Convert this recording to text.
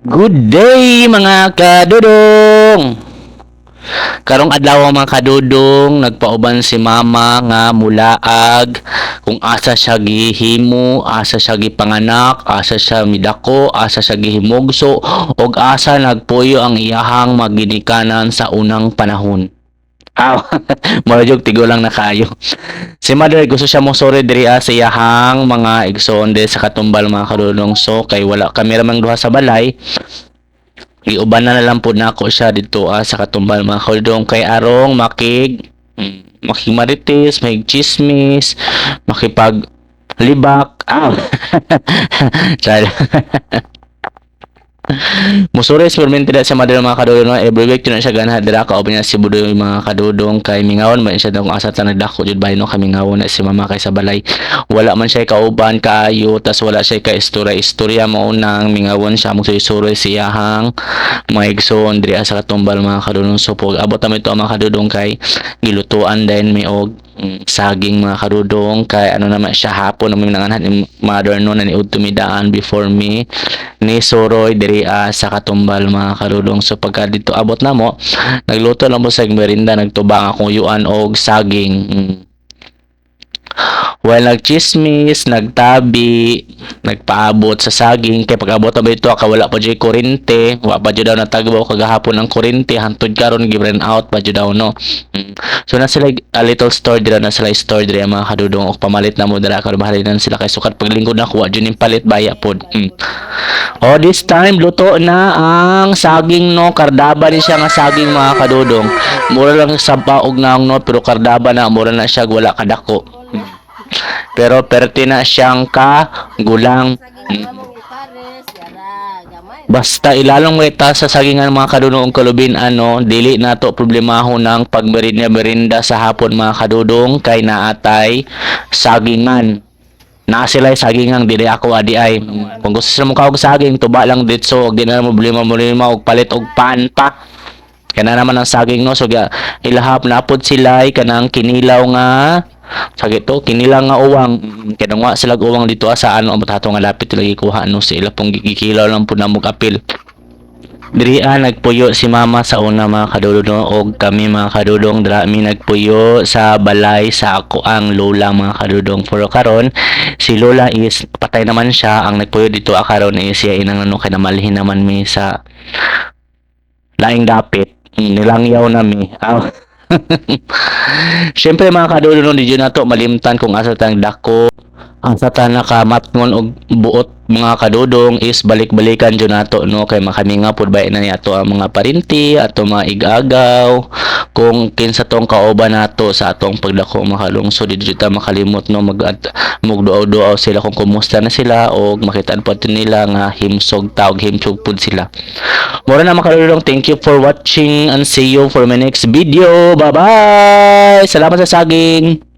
Good day mga kadudong! Karong adlaw mga kadudong, nagpauban si mama nga mulaag kung asa siya gihimo, asa siya gipanganak, asa siya midako, asa siya gihimugso, ug asa nagpuyo ang iyahang maginikanan sa unang panahon. Aw, Marajog tigo lang na kayo. Si mother gusto siya mo sorry diri ah, sa iyahang mga igsoon din sa katumbal mga kadudong so kay wala kami ramang duha sa balay Iuban na lang po na ako siya dito ah, sa katumbal mga kadudong kay arong makig mm, makimarites, may chismis, makipag libak. Ah. Chal. Musures permente sa mother mga kadudong every week yun siya ganahan dira ka open si budo yung mga kadudong kay mingawan man siya kung asa ta nagdako jud bay no? Kami ngawon na si mama kay sa balay wala man siya kauban kaayo tas wala siya ka istorya istorya mo nang mingawon siya mo surisuri siyahang mga igsoon diri sa katumbal mga kadudong supog abot na ito mga kadudong kay gilutuan din may og saging mga kadudong kay ano naman siya hapon naman nanganhan ni mother no na niud before me ni Soroy diri ah, sa katumbal mga kadudong so pagka dito abot na mo nagluto lang mo sa merinda nagtubang akong yuan og saging mm. Well, nagchismis, nagtabi, nagpaabot sa saging. Kaya pag-abot na ba ito, wala pa dyan kurente. Wala pa dyan daw natagbaw kagahapon ng kurente. Hantod karon gibren out pa dyan daw, no? Mm. So, na sila a little store dira na sila store dira mga kadudong. O pamalit na mo dira karon bahalinan sila kay sukat paglingkod na kuha dyan yung palit baya pod. Mm. Oh, this time luto na ang saging no, kardaba ni siya nga saging mga kadudong. Mura lang sa paog na ang no, pero kardaba na mura na siya wala kadako. Pero perti na siyang ka gulang. Saging na mong ipares, yara, gamay. Basta ilalong mo sa sagingan mga kadunoong kalubin ano, dili na to problemaho ng pagmerinda merinda sa hapon mga kadudong kay naatay sagingan. Na sila sagingang dili ako adi ay kung gusto sila mo kawag saging tuba lang ditso og di na problema mo rin og palit og pan pa kana naman ang saging no so ilahap na pod sila kanang kinilaw nga sa gito kinilang nga uwang kaya nga sila uwang dito ah, sa ano ang batato nga lapit lagi kuha no sila pong gikilaw lang po na mong apil Diri ah, nagpuyo si mama sa una mga kadudong og kami mga kadudong drami nagpuyo sa balay sa ako ang lola mga kadudong pero karon. Si lola is patay naman siya ang nagpuyo dito ah, karon is siya inang ano kay naman mi sa laing dapit. Mm, nilangyaw na mi. Ah. Siyempre mga kadudong di na to malimtan kung asa tang dako ang sa nakamatngon og buot mga kadudong is balik-balikan jud nato no? Kay makaminga pud ba na ato ang mga parinti ato mga igagaw. Kung kinsa tong kaoba nato sa atong pagdako makalungsod di jud ta makalimot no? Mag mugduaw-duaw sila kung kumusta na sila o makitaan pa nila nga himsog taog himsog pud sila. Mura na mga kadudong. Thank you for watching and see you for my next video. Bye bye salamat sa saging